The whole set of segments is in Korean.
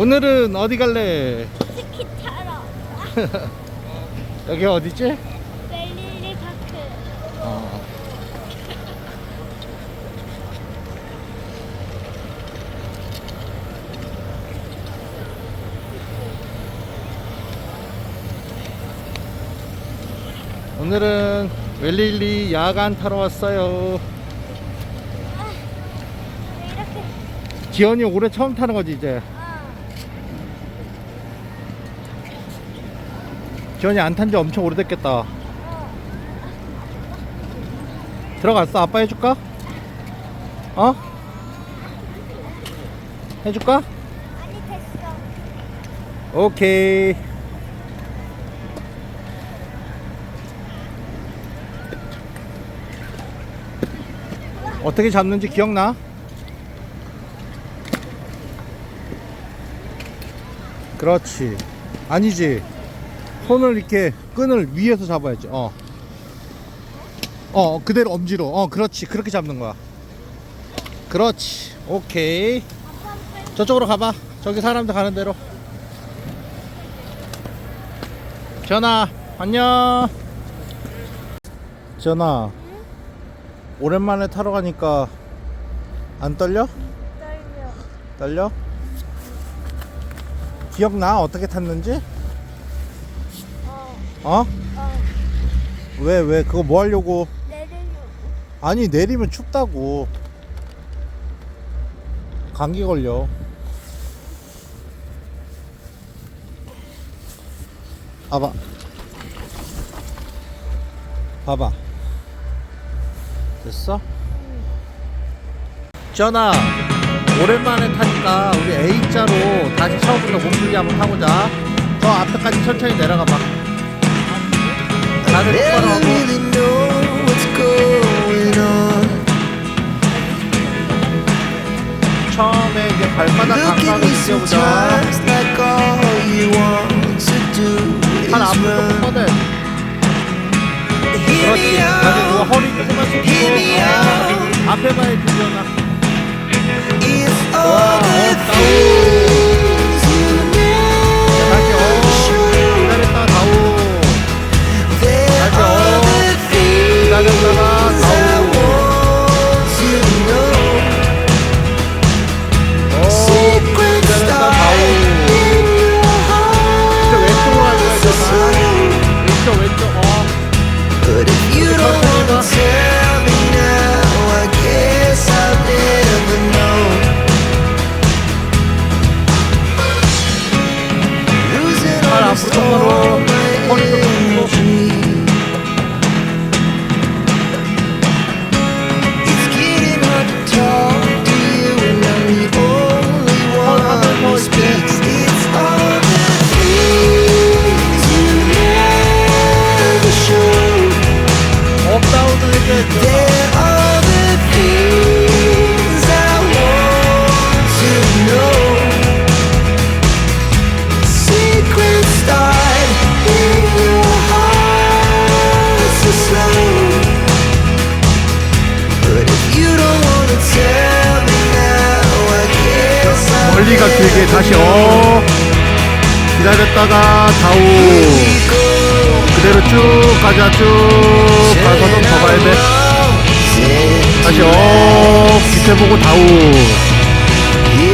오늘은 어디 갈래? 스키 타러 여기 어디지? 벨리리 파크 어. 오늘은 웰릴리 야간 타러 왔어요. 왜 이렇게 지연이 올해 처음 타는 거지 이제. 지연이 안 탄 지 엄청 오래됐겠다. 어. 들어갔어? 아빠 해줄까? 어? 해줄까? 아니 됐어 오케이. 어떻게 잡는지 기억나? 그렇지. 아니지. 손을 이렇게 끈을 위에서 잡아야지. 어. 어, 그대로 엄지로. 어, 그렇지. 그렇게 잡는 거야. 그렇지. 오케이. 저쪽으로 가봐. 저기 사람들 가는 대로. 전아, 안녕. 전아, 오랜만에 타러 가니까 안 떨려? 떨려 떨려? 기억나? 어떻게 탔는지? 어, 왜, 왜? 그거 뭐 하려고? 내리려고 아니, 내리면 춥다고. 감기 걸려. 봐봐. 봐봐. 됐어? 전아, 오랜만에 타니까 우리 A자로 다시 처음부터 몸풀기 한번 타보자. 저 앞에까지 천천히 내려가 봐. 다들 똑바로 하고. 처음에 이제 발바닥 감각을 느껴보자. 앞으로. 뻗어. 그렇지. 허리 조금만. 어. 앞에 봐야지, 지연아. 기다렸다가 go. 그대로 쭉 가자, 쭉. 가서는 더 가야 돼. 다시, 어. 밑에 보고 다우.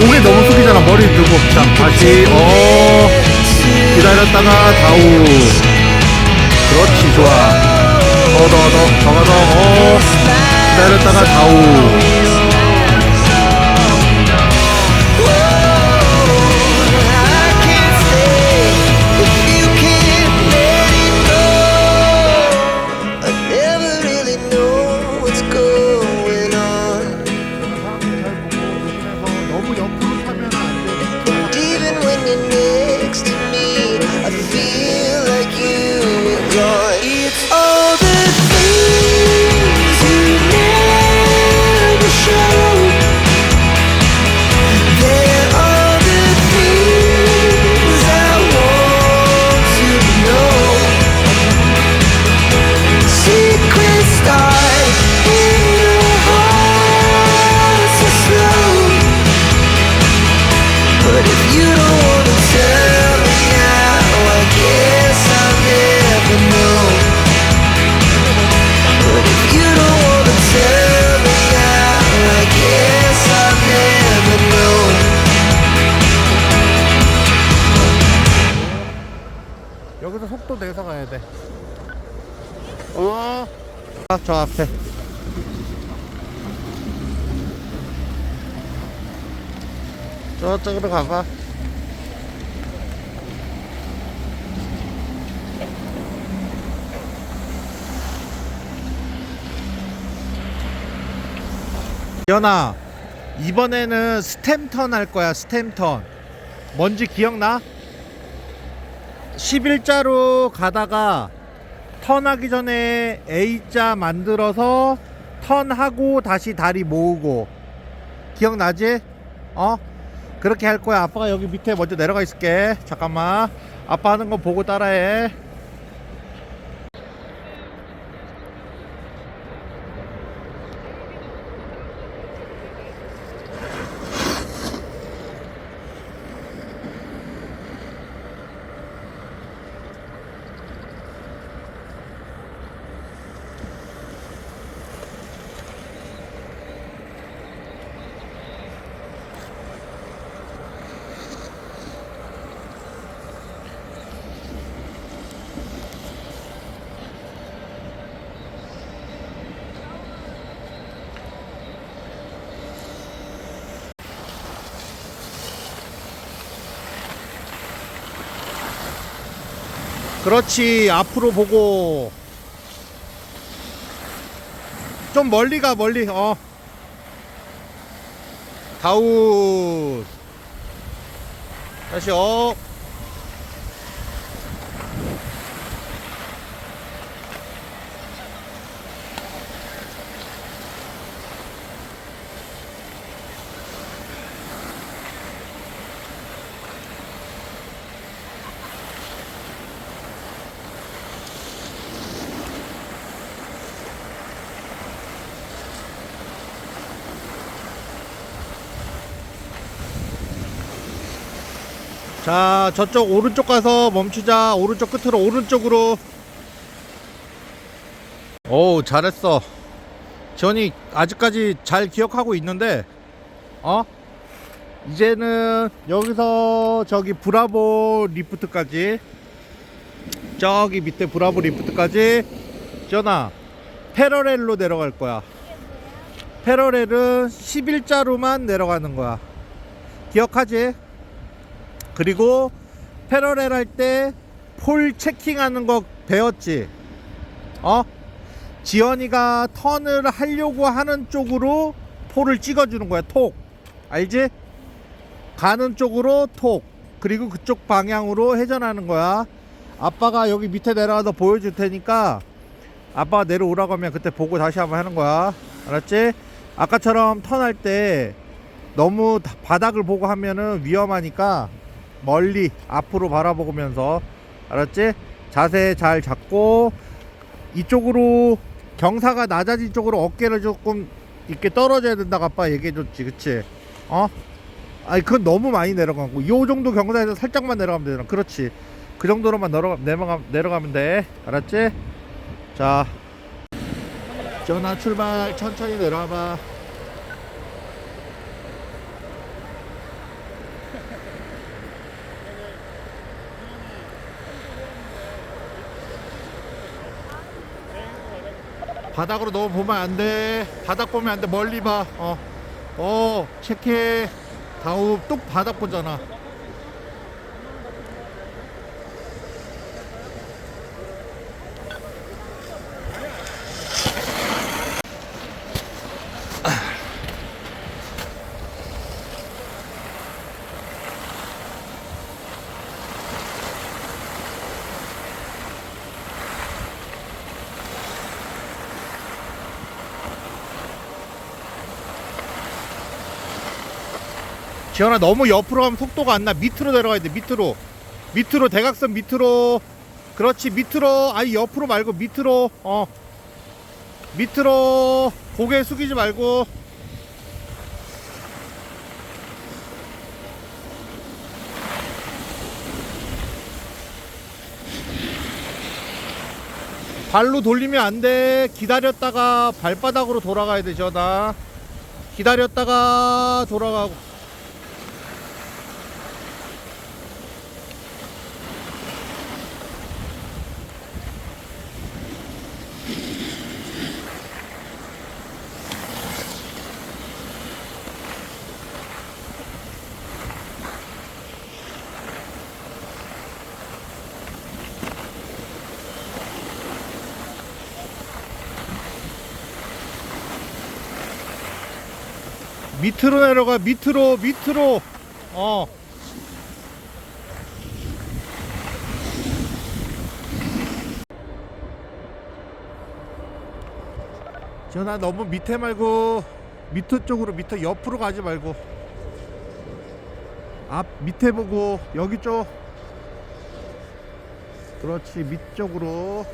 고개 너무 숙이잖아. 머리 들고. 자, 다시, 어. 기다렸다가 다우. 그렇지, 좋아. 더, 더, 더, 더 가서, 어. 기다렸다가 다우. 여기서 속도 내서 가야 돼. 어, 아, 저 앞에. 저쪽으로 가봐. 연아, 이번에는 스탬턴 할 거야, 스탬턴. 뭔지 기억나? 11자로 가다가 턴하기 전에 A자 만들어서 턴하고 다시 다리 모으고. 기억나지? 어? 그렇게 할 거야. 아빠가 여기 밑에 먼저 내려가 있을게. 잠깐만. 아빠 하는 거 보고 따라해 그렇지 앞으로 보고. 좀 멀리 가 멀리. 어. 다운 다시 업 자 저쪽 오른쪽 가서 멈추자. 오른쪽 끝으로 오른쪽으로. 오 잘했어. 전이 아직까지 잘 기억하고 있는데 어? 이제는 여기서 저기 브라보 리프트까지. 저기 밑에 브라보 리프트까지. 전아 패러렐로 내려갈 거야. 패러렐은 11자로만 내려가는 거야. 기억하지? 그리고 패러렐 할 때 폴 체킹하는 거 배웠지? 어? 지연이가 턴을 하려고 하는 쪽으로 폴을 찍어주는 거야 톡 알지? 가는 쪽으로 톡 그리고 그쪽 방향으로 회전하는 거야 아빠가 여기 밑에 내려가서 보여줄 테니까 아빠가 내려오라고 하면 그때 보고 다시 한번 하는 거야 알았지? 아까처럼 턴할 때 너무 다- 바닥을 보고 하면은 위험하니까 멀리 앞으로 바라보면서 알았지? 자세 잘 잡고 이쪽으로 경사가 낮아진 쪽으로 어깨를 조금 이렇게 떨어져야 된다고 아빠 얘기해줬지 그치? 어? 아니 그건 너무 많이 내려가고 요 정도 경사에서 살짝만 내려가면 되잖아 그렇지 그 정도로만 내려가, 내려가, 내려가면 돼 알았지? 자 전화 출발 천천히 내려와봐 바닥으로 너무 보면 안 돼. 바닥 보면 안 돼. 멀리 봐. 어. 어, 체크해. 다음 또 바닥 보잖아. 지현아 너무 옆으로 가면 속도가 안 나. 밑으로 내려가야 돼. 밑으로. 밑으로 대각선 밑으로. 그렇지. 밑으로. 아니 옆으로 말고 밑으로. 어. 밑으로. 고개 숙이지 말고. 발로 돌리면 안 돼. 기다렸다가 발바닥으로 돌아가야 돼, 지현아. 기다렸다가 돌아가고. 밑으로 내려가 밑으로 밑으로. 어. 전화 너무 밑에 말고 밑에 쪽으로 밑에 옆으로 가지 말고. 앞 밑에 보고 여기 쪽. 그렇지 밑쪽으로